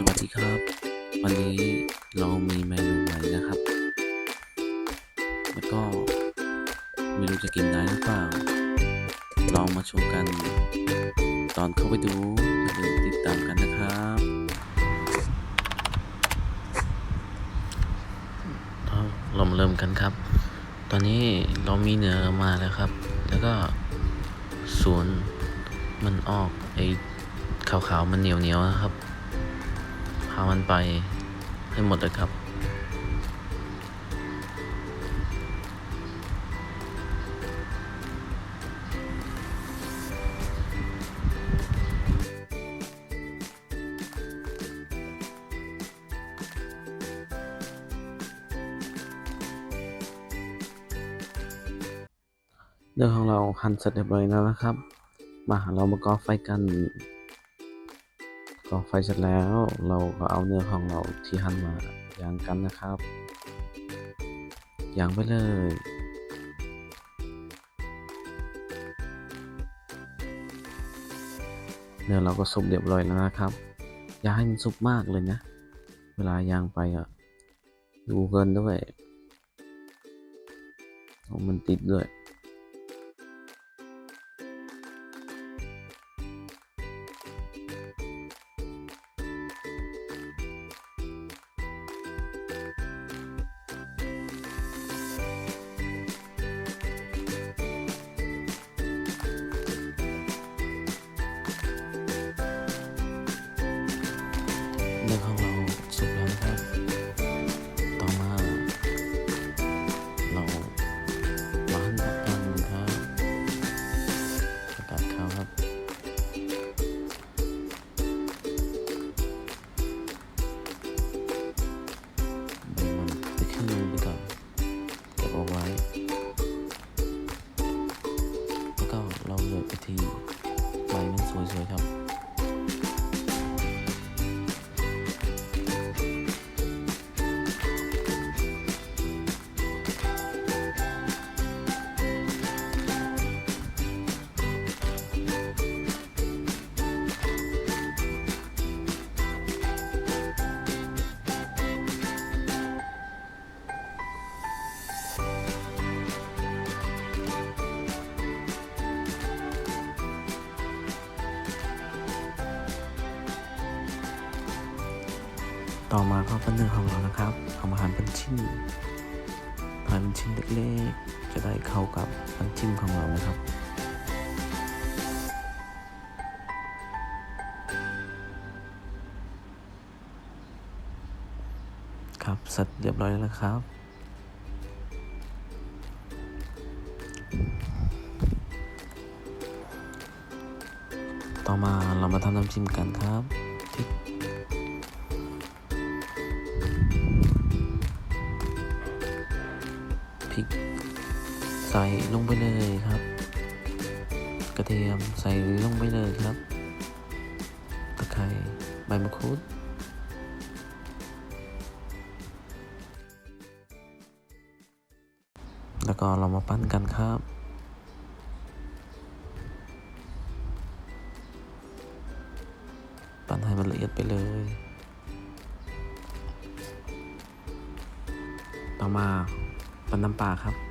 สวัสดีครับ วันนี้เรามีเมนูใหม่นะครับ แล้วก็ไม่รู้จะกินได้หรือเปล่า ลองมาชมกัน ตอนเข้าไปดูอย่าลืมติดตามกันนะครับ เราเรามาเริ่มกันครับ ตอนนี้เรามีเนื้อมาแล้วครับ แล้วก็สวนมันออกไอ้ขาวๆมันเหนียวๆนะครับามันไปให้หมดเลยครับเรื่องของเราหั่นเสร็จเรียบร้อยแล้วนะครับ มาเรามาก่อไฟกัน ก่อไฟเสร็จแล้วเราก็เอาเนื้อของเราที่หั่นมาย่างกันนะครับย่างไปเลยเนื้อเราก็สุกเรียบร้อยแล้วนะครับ อย่าให้มันสุกมากเลยนะ เวลาย่างไปอะดูเกินด้วยมันติดด้วย ลือไปทีใบ ต่อมาก็เป็นเนื้อของเรานะครับเอามาหั่นเป็นชิ้นหั่นเป็นชิ้นเล็กๆ จะได้เข้ากับน้ำจิ้มของเรานะครับ ครับเสร็จเรียบร้อยแล้วนะครับต่อมาเรามาทำน้ำจิ้มกันครับ ใส่ลงไปเลยครับ กระเทียมใส่ลงไปเลยครับ ตะไคร้ใบมะกรูดแล้วก็เรามาปั้นกันครับปั้นให้มันละเอียดไปเลย ต่อมาปั้นน้ำปลาครับ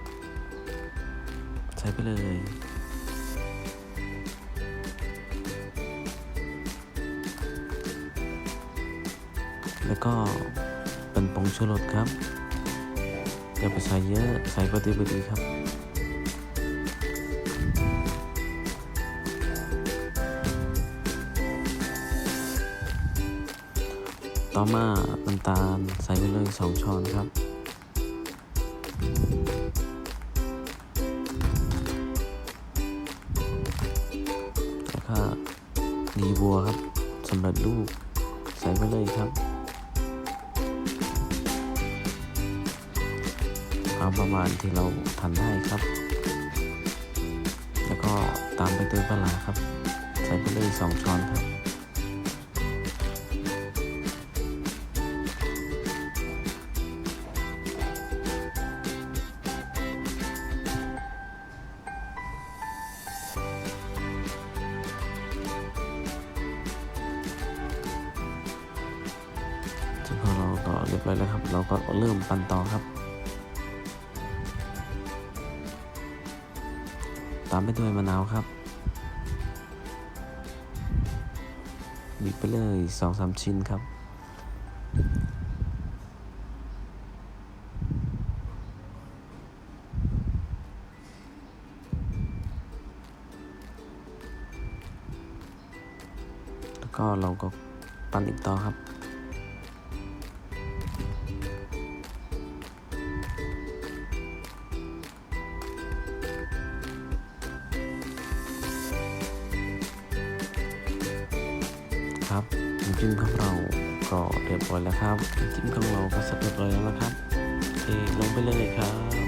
ใส่ไปเลยแล้วก็เป็นผงชูรสครับอย่าไปใส่เยอะใส่พอดีพอดีครับ ต่อมาน้ำตาลใส่ไปเลยสองช้อนครับ ผ้าดีบัวครับสำเร็จรูปใส่ไปเลยครับเอาประมาณที่เราทำได้ครับ แล้วก็ตามไปเติมปลาร้าครับ ใส่ไปเลยสองช้อนครับ ก็เรียบร้อยแล้วครับ เราก็เริ่มปั่นต่อครับ ตามไปด้วยมะนาวครับบีบไปเลยสองสามชิ้นครับแล้วก็เราก็ปั่นอีกต่อครับ ครับน้ำจิ้มของเราก็เรียบร้อยแล้วครับน้ำจิ้มของเราก็เสร็จเรียบร้อยแล้วนะครับเทลงไปเลยครับ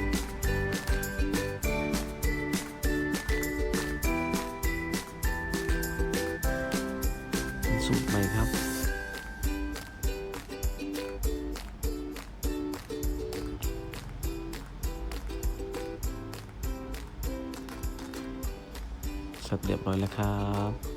สูตรใหม่ครับ เสร็จเรียบร้อยแล้วครับ